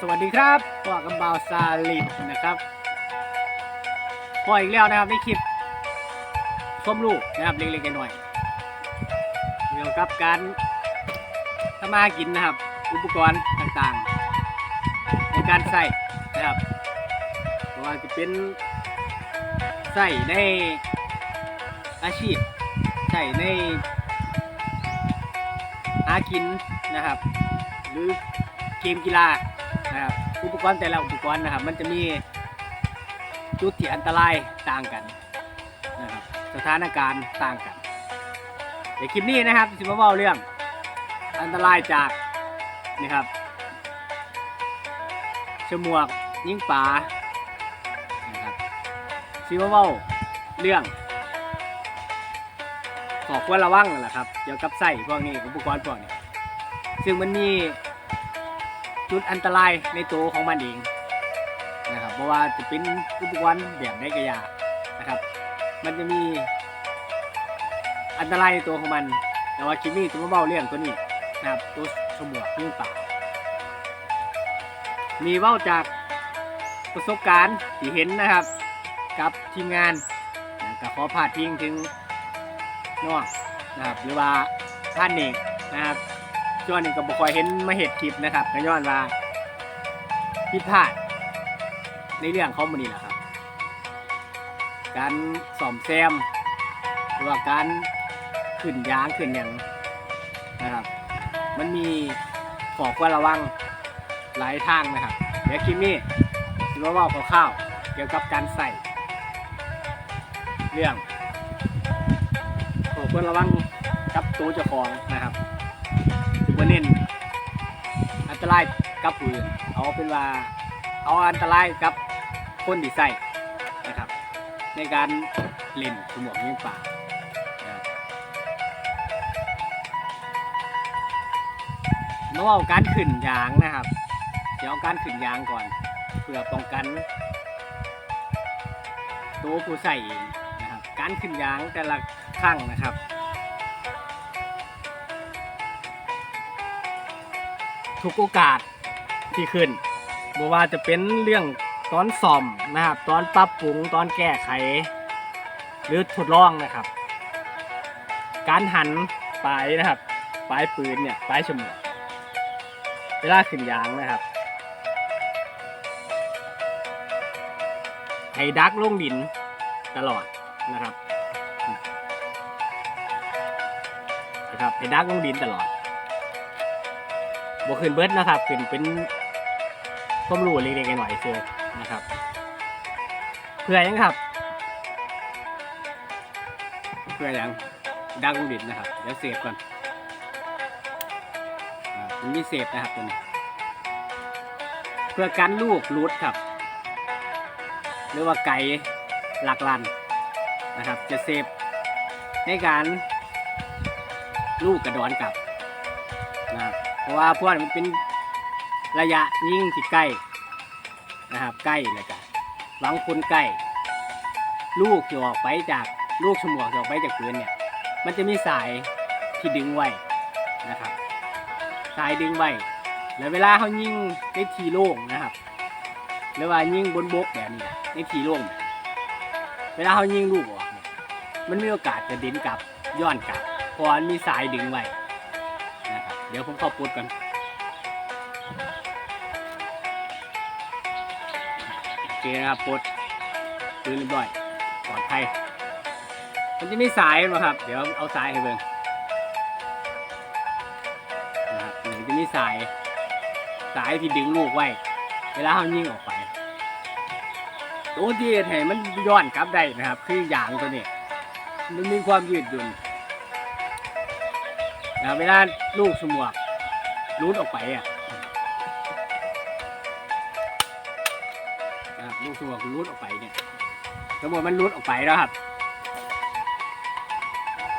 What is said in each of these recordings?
สวัสดีครับพ่อกับบ่าซาลิดนะครับพ่ออีกแล้วนะครับในคลิปส้มลูกนะครับเล็กๆน้อยเกี่ยวกับการทำมาหากินนะครับ อุปกรณ์ต่างๆ ในการใส่นะครับไม่ว่าจะเป็นใส่ในอาชีพใส่ในหากินนะครับ หรือเกมกีฬา ปกรณ์แต่ละอุปกรณ์นะครับ มันจะมีจุดที่อันตรายต่างกันนะครับสถานการณ์ต่างกันในคลิปนี้นะครับสิมาเล่าเรื่องอันตรายจากนี่ครับฉมวกยิงปลานะครับสิมาเล่าเรื่องขอควรระวังนั่นแหละครับเกี่ยวกับไส้พวกนี้อุปกรณ์พวกนี้ซึ่งมันมี จุดอันตรายในตัวของมันเองนะครับเพราะว่าจะเป็นอุปกรณ์แบบได้กระยานะครับ มันจะมีอันตรายในตัวของมัน แต่ว่าคลิปนี้จะมาเบาเรื่องตัวนี้นะครับตัวสมวกยิ่งป่ามีเว้าจากประสบการณ์ที่เห็นนะครับ กับทีมงานนะก็ขอพาดพิงถึงนองนะครับหรือว่าท่านเองนะครับ ช่วงนี้ก็บ่ค่อยเห็นมาเหตุคลิปนะครับก็ย้อนว่าผิดพลาดในเรื่องข้อมันนี่แหละครับ การซ่อมแซมหรือว่าการขึ้นยางขึ้นหยังนะครับ มันมีขอควรระวังหลายทางนะครับ เดี๋ยวคลิปนี้จะมาเว่าคร่าวๆเกี่ยวกับการใส่เรื่องขอควรระวังกับตัวเจ้าของนะครับ ถือว่เน้นอันตรายกับผู้อื่นเอาเป็นว่าเอาอันตรายกับคนที่ใส่นะครับ ในการเล่นสมองยิงป่านะครับมาเอาการขึ้นยางนะครับ เดี๋ยวเอาการขึ้นยางก่อนเพื่อป้องกันตัวผู้ใส่เองนะครับ การขึ้นยางแต่ละครั้งนะครับ ทุกโอกาสที่ขึ้นบ่ว่าจะเป็นเรื่องตอนซ่อมนะครับ ตอนปรับปรุงตอนแก้ไข หรือทดลองนะครับ การหันปลายนะครับ ปลายปืนเนี่ยปลายฉมวกเวลาขึ้นยางนะครับให้ดักลงดินตลอดนะครับนะครับให้ดักลงดินตลอด บวขึ้นเบิร์ดนะครับขึ้นเป็นควมรู้เล็กๆหน่อยๆเชื่อนะครับ เพื่อยังครับ เพื่อยังดังดิดนะครับเดี๋ยวเสพก่อนมันมีเสพนะครับตัวนี้เพื่อกันลูกรูดครับ หรือว่าไก่หลักลันนะครับ จะเสพในการลูกกระดอนกลับ เพราะว่าพวกนี้มันเป็นระยะยิ่งที่ใกล้นะครับใกล้เลยกันหวังคนใกล้ ลูกที่ออกไปจากลูกฉมวกที่ออกไปจากปืนเนี่ย มันจะมีสายที่ดึงไว้นะครับ สายดึงไว้แล้วเวลาเขายิงในทีโล่งนะครับหรือว่ายิงบนบกแบบนี้ในทีโล่งเวลาเขายิงลูกออกเนี่ยมันมีโอกาสจะดินกลับย้อนกลับเพราะมันมีสายดึงไว้ เดี๋ยวผมเข้าปูดกันโอเคนะครับปูดปืนเรียบร้อยปลอดภัยมันจะมีสายนะครับ เดี๋ยวเอาสายให้เบิ่งนะครับมันจะมีสาย สายที่ดึงลูกไว้ เวลาเขายิงออกไปตัวที่เห็นมันย้อนกลับได้นะครับ คืออย่างตัวนี้มันมีความยืดหยุ่น นะเวลาลูกสมวกรูดออกไปอะนะลูกสมวกรูดออกไปเนี่ยสมมติมันรูดออกไปแล้วครับ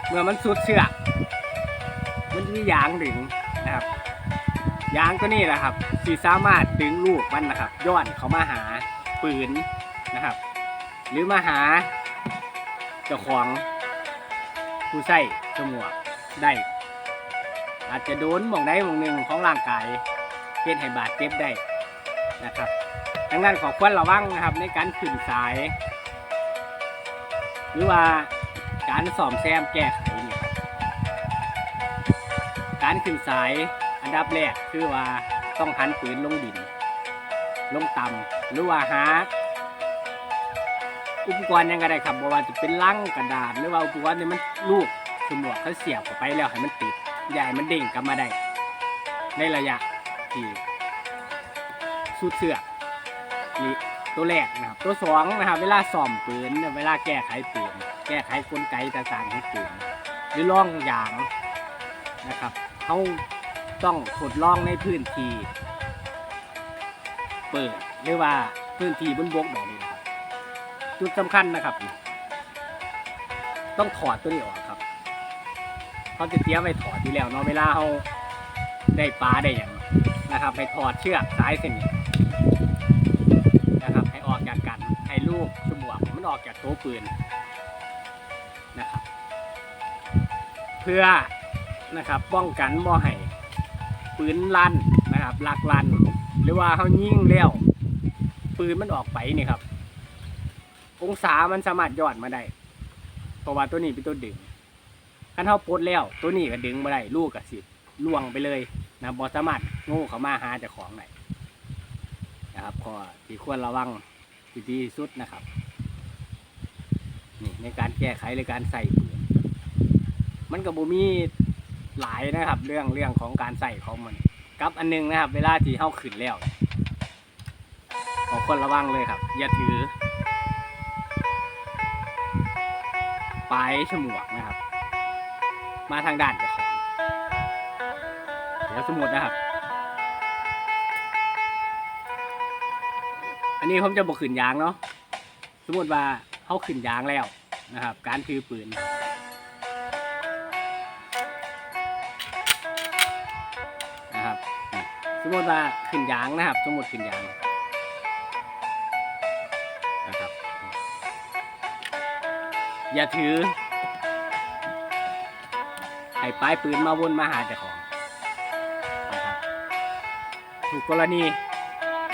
เมื่อมันสุดเชือกมันจะมียางดึงนะครับยางตัวนี้แหละครับที่สามารถดึงลูกมันนะครับย้อนเขามาหาปืนนะครับ หรือมาหาเจ้าของผู้ใส่สมวกได้ อาจจะโดนหมองใดหมองหนึ่งของร่างกายเป็นให้บาดเจ็บได้นะครับดังนั้นขอควรระวังนะครับในการขึ้นสาย หรือว่าการซ่อมแซมแก้ไขเนี่ครับการขึ้นสายอันดับแรกคือว่าต้องหันปืนลงดิน ลงต่ำหรือว่าหาอุปกรณ์ยังก็ได้ครับบ่ว่าจะเป็นลังกระดาษ หรือว่าอุปกรณ์ที่มันลูกสมวกเขาเสียบเข้าไปแล้วให้มันติด อย่าให้มันเด้งกลับมาได้ ในระยะที่สุดเสือกนี่ตัวแรกนะครับ ตัวสองนะครับ เวลาซ่อมปืน เวลาแก้ไขปืน แก้ไขกลไกต่างๆของปืนหรือล่องยางนะครับเขาต้องทดลองในพื้นที่เปิดหรือว่าพื้นที่บนบกแบบนี้นะครับจุดสำคัญนะครับ ต้องถอดตัวนี้ออก เขาจะเตรียมไว้ถอดอยู่แล้วเนาะเวลาเขาได้ปลาได้อย่างนะครับให้ถอดเชือกสายเส้นนี้นะครับ ให้ออกจากกันให้ลูกสมวกมันออกจากตัวปืนนะครับ เพื่อนะครับป้องกันบ่ให้ปืนลั่นนะครับลักลั่นหรือว่าเขายิงแล้วปืนมันออกไปนี่ครับ องศามันสามารถย้อนมาได้เพราะว่าตัวนี้เป็นตัวดึง คันเท่าปลดแล้ว ตัวนี้ก็ดึงมาได้ลูกกับสิล่วงไปเลยนะบอสามารถง่เขามาหาเจ้าของได้นะครับข้อที่ควรระวังที่ดีที่สุดนะครับนี่ในการแก้ไขในการใส่ปืนมันก็บ่มีหลายนะครับ เรื่องเรื่องของการใส่ของมันกับอันหนึงนะครับ เวลาที่เข้าขึ้นแล้วขอคนระวังเลยครับ อย่าถือปลายฉมวกนะครับ มาทางด้านเจ้าของเดี๋ยวสมมตินะครับ อันนี้ผมจะบอกขึ้นยางเนาะสมมติว่าเขาขึ้นยางแล้วนะครับ การถือปืนนะครับสมมติว่าขึ้นยางนะครับ สมมติขึ้นยางนะครับ อย่าถือ ให้ปลายปืนมาวนมาหาเจ้าของนะครับถูกกรณี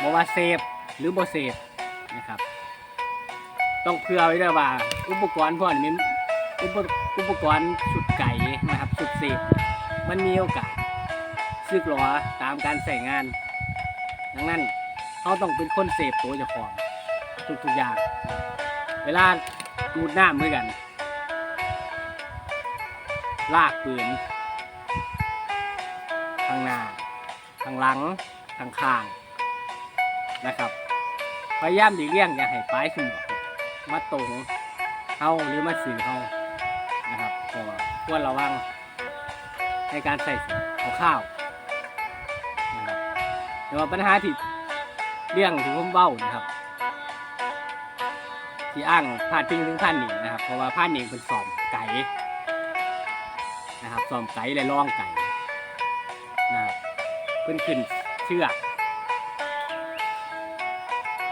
บอกว่าเซฟหรือบ่เซฟนะครับ ต้องเผื่อไว้ด้วยว่า อุปกรณ์พวกนี้อุปอุปกรณ์สุดไก่นะครับสุดเซฟมันมีโอกาสซึกหรอตามการใส่งาน ดังนั้นเขาต้องเป็นคนเซฟตัวเจ้าของทุกๆอย่าง เวลามุดน้ำเหมือนกัน ลากปืนทางหน้าทางหลังทางข้างนะครับ พยายามดีเลี่ยงอย่าให้ปลายสมองมาตรงเฮาหรือมาสื่อเฮานะครับก็ควรระวังในการใส่สีเอาข้าวนะครับแต่ว่าปัญหาที่เรื่องที่ผมเบ้านะครับที่อ้างพาดพิงถึงพันหนิงนะครับ เพราะว่าพันหนิงเป็นสอมไก่ อมไก่และล่องไก่นะครับเพิ่นขึ้นเชือก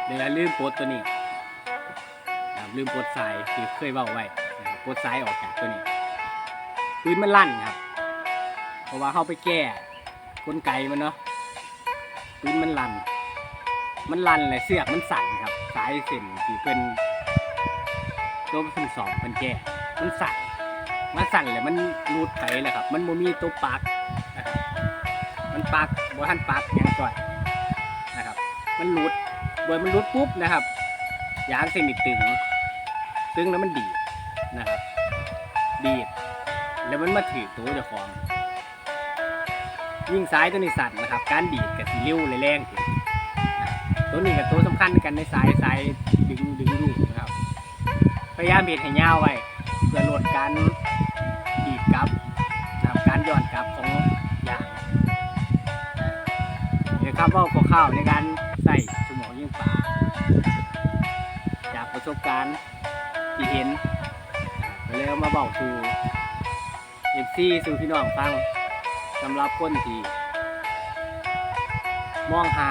เดี๋ยวลืมปลดตัวนี้นะลืมปลดสายที่เคยเว้าไว้นะปลดสายออกจากตัวนี้ปืนมันลั่นครับ เพราะว่าเขาไปแก้กลไกมันเนาะปืนมันลั่น มันลั่นเลยเสือกมันสั่นครับ สายเส้นที่เป็นตัวมันสองมันแก่มันสั่น มันสั่นเลยมันรูดไปเลยครับ มันโมมีตัวปลักนะครับมันปลักบ่ทันปลักหยังจ่อยนะครับ มันรูดโดยมันรูดปุ๊บนะครับยางเส้นนี่ตึง ตึงแล้วมันดีดนะครับ ดีดแล้วมันมาถือตัวเจ้าของยิ่งซ้ายตัวนี้สั่นนะครับ การดีดกับสีเร็วเลยแรงขึ้นตัวนี้กับตัวสำคัญกันในสายสายดึงดึงลูกนะครับ พยายามเบียดให้ยาวไว้เพื่อลดการ ย้อนกลับของยางเดี๋ยวครับว่าข้าวในการใส่สมองยิงป่าจากประสบการณ์ที่เห็นก็เลยเอามาบอกสู่เอฟซีสู่พี่น้องฟังสำหรับคนที่มองหา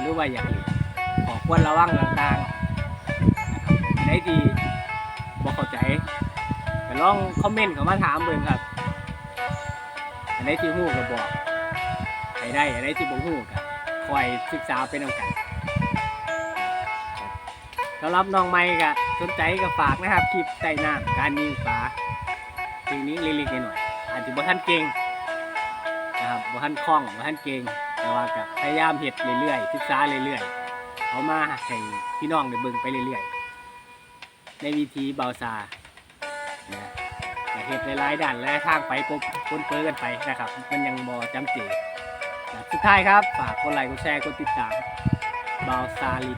หรือว่าอยากขอควรระวังต่างๆในที่บ่เข้าใจก็ลองคอมเมนต์เข้ามาถามเบิ่งครับันไหนที่ฮู้ก็บอกให้ได้อันไหนที่บ่ฮู้ก็คอยศึกษาไปนำกันสำหรับน้องไม้ก็สนใจก็ฝากนะครับคลิปใต้น้ำการยิงปลาทีนี้เล็กๆหน้อยอาจจะบ่ทันเก่งนะครับบ่ทันคล่องบ่ทันเก่งแต่ว่าก็พยายามเฮ็ดเรื่อยๆศึกษาเรื่อยๆเอามาให้พี่น้องได้เบิ่งไปเรื่อยๆในวิธีเบาซานะ เห็ดหลายๆด่านและทางไปปนปนเปื้อกันไปนะครับ มันยังบ่จำเจสุดท้ายครับ ฝากกดไลค์กดแชร์กดติดตามบาวซาลิ